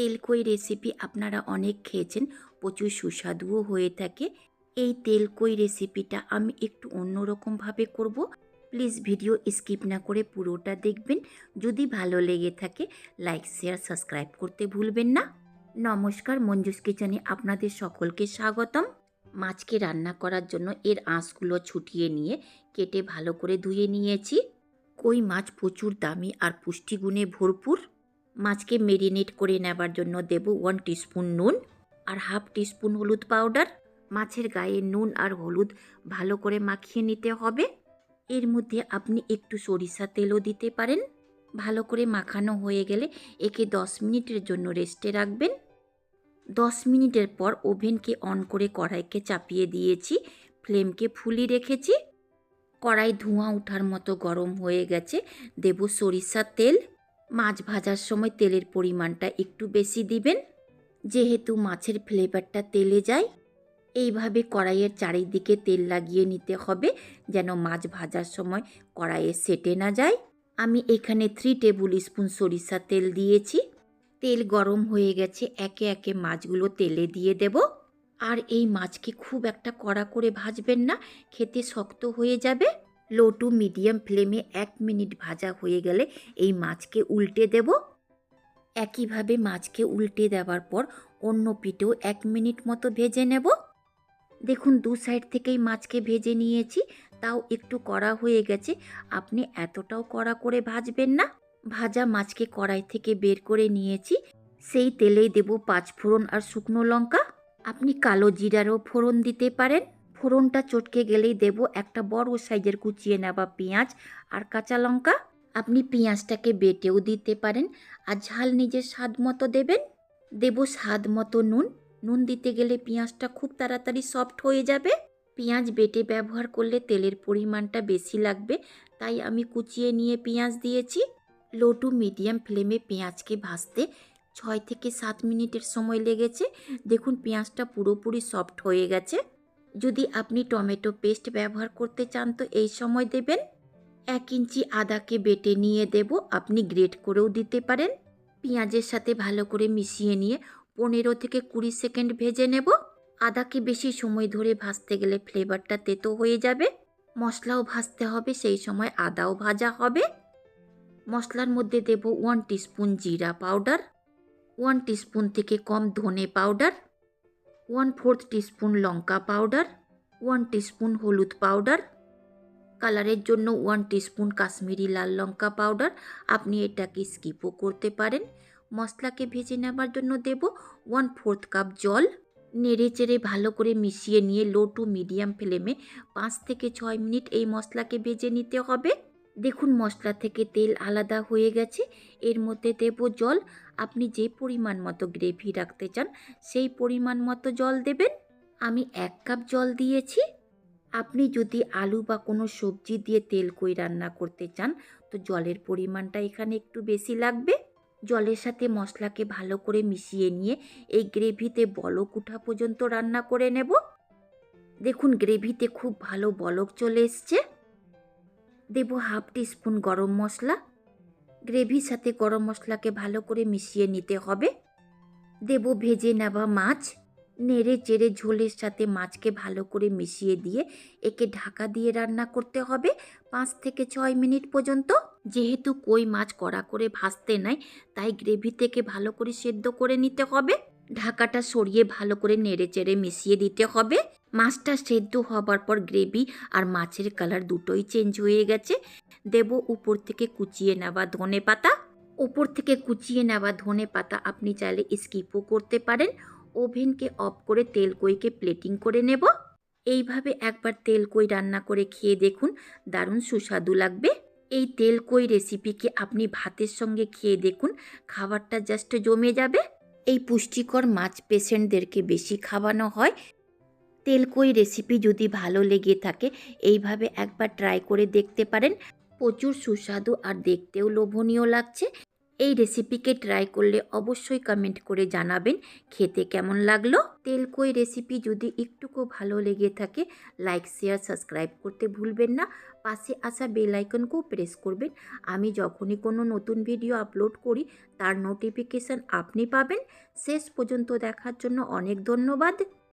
তেলকই recipe আপনারা অনেক খেয়েছেন, প্রচুর সুস্বাদুও হয়ে থাকে। এই তেলকই রেসিপিটা আমি একটু অন্যরকমভাবে করব। প্লিজ ভিডিও স্কিপ না করে পুরোটা দেখবেন। যদি ভালো লেগে থাকে, লাইক, শেয়ার, সাবস্ক্রাইব করতে ভুলবেন না। নমস্কার, মঞ্জুস কিচেনে আপনাদের সকলকে স্বাগতম। মাছকে রান্না করার জন্য এর আঁশগুলো ছুটিয়ে নিয়ে কেটে ভালো করে ধুয়ে নিয়েছি। কই মাছ প্রচুর দামি আর পুষ্টিগুণে ভরপুর। মাছকে মেরিনেট করে নেবার জন্য দেব ওয়ান টিস্পুন নুন আর হাফ টিস্পুন হলুদ পাউডার মাছের গায়ে নুন আর হলুদ ভালো করে মাখিয়ে নিতে হবে। এর মধ্যে আপনি একটু সরিষা তেলও দিতে পারেন। ভালো করে মাখানো হয়ে গেলে একে দশ মিনিটের জন্য রেস্টে রাখবেন। দশ মিনিটের পর ওভেনকে অন করে কড়াইকে চাপিয়ে দিয়েছি, ফ্লেমকে ফুলি রেখেছি। কড়াই ধোঁয়া ওঠার মতো গরম হয়ে গেছে, দেব সরিষার তেল। মাছ ভাজার সময় তেলের পরিমাণটা একটু বেশি দিবেন। যেহেতু মাছের ফ্লেভারটা তেলে যায়, এইভাবে কড়াইয়ের চারিদিকে তেল লাগিয়ে নিতে হবে যেন মাছ ভাজার সময় কড়াইয়ে সেটে না যায়। আমি এখানে থ্রি টেবিল স্পুন সরিষা তেল দিয়েছি। তেল গরম হয়ে গেছে, একে একে মাছগুলো তেলে দিয়ে দেব। আর এই মাছকে খুব একটা কড়া করে ভাজবেন না, খেতে শক্ত হয়ে যাবে। লো টু মিডিয়াম ফ্লেমে এক মিনিট ভাজা হয়ে গেলে এই মাছকে উল্টে দেব। একইভাবে মাছকে উল্টে দেওয়ার পর অন্য পিঠেও এক মিনিট মতো ভেজে নেব। দেখুন, দু সাইড থেকেই মাছকে ভেজে নিয়েছি, তাও একটু কড়া হয়ে গেছে। আপনি এতটাও কড়া করে ভাজবেন না। ভাজা মাছকে কড়াই থেকে বের করে নিয়েছি। সেই তেলেই দেব পাঁচ ফোড়ন আর শুকনো লঙ্কা। আপনি কালো জিরারও ফোড়ন দিতে পারেন। ফোড়নটা চটকে গেলেই দেব একটা বড় সাইজের কুচিয়ে নেওয়া পেঁয়াজ আর কাঁচা লঙ্কা। আপনি পেঁয়াজটাকে বেটেও দিতে পারেন আর ঝাল নিজের স্বাদ মতো দেবেন। দেব স্বাদ মতো নুন। নুন দিতে গেলে পেঁয়াজটা খুব তাড়াতাড়ি সফট হয়ে যাবে। পেঁয়াজ বেটে ব্যবহার করলে তেলের পরিমাণটা বেশি লাগবে, তাই আমি কুচিয়ে নিয়ে পেঁয়াজ দিয়েছি। লো টু মিডিয়াম ফ্লেমে পেঁয়াজকে ভাজতে ছয় থেকে সাত মিনিটের সময় লেগেছে। দেখুন পেঁয়াজটা পুরোপুরি সফট হয়ে গেছে। যদি আপনি টমেটো পেস্ট ব্যবহার করতে চান তো এই সময় দেবেন। এক ইঞ্চি আদাকে বেটে নিয়ে দেব, আপনি গ্রেট করেও দিতে পারেন। পেঁয়াজের সাথে ভালো করে মিশিয়ে নিয়ে পনেরো থেকে কুড়ি সেকেন্ড ভেজে নেব। আদাকে বেশি সময় ধরে ভাজতে গেলে ফ্লেভারটা তেতো হয়ে যাবে। মশলাও ভাজতে হবে, সেই সময় আদাও ভাজা হবে। মশলার মধ্যে দেব ওয়ান টিস্পুন জিরা পাউডার। ওয়ান টিস্পুন থেকে কম ধনে পাউডার। ওয়ান ফোর্থ টিস্পুন লঙ্কা পাউডার, ওয়ান টিস্পুন হলুদ পাউডার। কালারের জন্য ওয়ান টিস্পুন কাশ্মীরি লাল লঙ্কা পাউডার। আপনি এটাকে স্কিপও করতে পারেন। মশলাকে ভেজে নেবার জন্য দেব ওয়ান ফোর্থ কাপ জল। নেড়ে চেড়ে ভালো করে মিশিয়ে নিয়ে লো টু মিডিয়াম ফ্লেমে পাঁচ থেকে ছয় মিনিট এই মশলাকে ভেজে নিতে হবে। দেখুন মশলা থেকে তেল আলাদা হয়ে গেছে। এর মধ্যে দেব জল। আপনি যে পরিমাণ মতো গ্রেভি রাখতে চান, সেই পরিমাণ মতো জল দেবেন। আমি এক কাপ জল দিয়েছি। আপনি যদি আলু বা কোনো সবজি দিয়ে তেল কই রান্না করতে চান, তো জলের পরিমাণটা এখানে একটু বেশি লাগবে। জলের সাথে মশলাকে ভালো করে মিশিয়ে নিয়ে এই গ্রেভিতে বলক উঠা পর্যন্ত রান্না করে নেব। দেখুন গ্রেভিতে খুব ভালো বলক চলে এসছে। দেব হাফ টিস্পুন গরম মশলা। গ্রেভির সাথে গরম মশলাকে ভালো করে মিশিয়ে নিতে হবে। দেব ভেজে নেওয়া মাছ, নেড়ে চেড়ে ঝোলের সাথে মাছকে ভালো করে মিশিয়ে দিয়ে একে ঢাকা দিয়ে রান্না করতে হবে পাঁচ থেকে ছয় মিনিট পর্যন্ত। যেহেতু কই মাছ কড়া করে ভাজতে নাই, তাই গ্রেভি থেকে ভালো করে সেদ্ধ করে নিতে হবে। ঢাকাটা সরিয়ে ভালো করে নেড়ে চেড়ে মিশিয়ে দিতে হবে। মাছটা সেদ্ধ হবার পর গ্রেভি আর মাছের কালার দুটোই চেঞ্জ হয়ে গেছে। দেব উপর থেকে কুচিয়ে নেওয়া ধনে পাতা। উপর থেকে কুচিয়ে নেওয়া ধনে পাতা আপনি চাইলে স্কিপও করতে পারেন। ওভেনকে অফ করে তেল কইকে প্লেটিং করে নেব। এইভাবে একবার তেল কই রান্না করে খেয়ে দেখুন, দারুণ সুস্বাদু লাগবে। এই তেল কই রেসিপিকে আপনি ভাতের সঙ্গে খেয়ে দেখুন, খাবারটা জাস্ট জমে যাবে। এই পুষ্টিকর মাছ পেশেন্টদেরকে বেশি খাওয়ানো হয়। তেলকই রেসিপি যদি ভালো লেগে থাকে, এইভাবে একবার ট্রাই করে দেখতে পারেন। প্রচুর সুস্বাদু আর দেখতেও লোভনীয় লাগছে। এই রেসিপিকে ট্রাই করলে অবশ্যই কমেন্ট করে জানাবেন, খেতে কেমন লাগল? তেলকই রেসিপি যদি একটুকু ভালো লেগে থাকে লাইক শেয়ার সাবস্ক্রাইব করতে ভুলবেন না। পাশে আসা বেল আইকনকেও প্রেস করবেন। আমি যখনই কোনো নতুন ভিডিও আপলোড করি, তার নোটিফিকেশান আপনি পাবেন। শেষ পর্যন্ত দেখার জন্য অনেক ধন্যবাদ।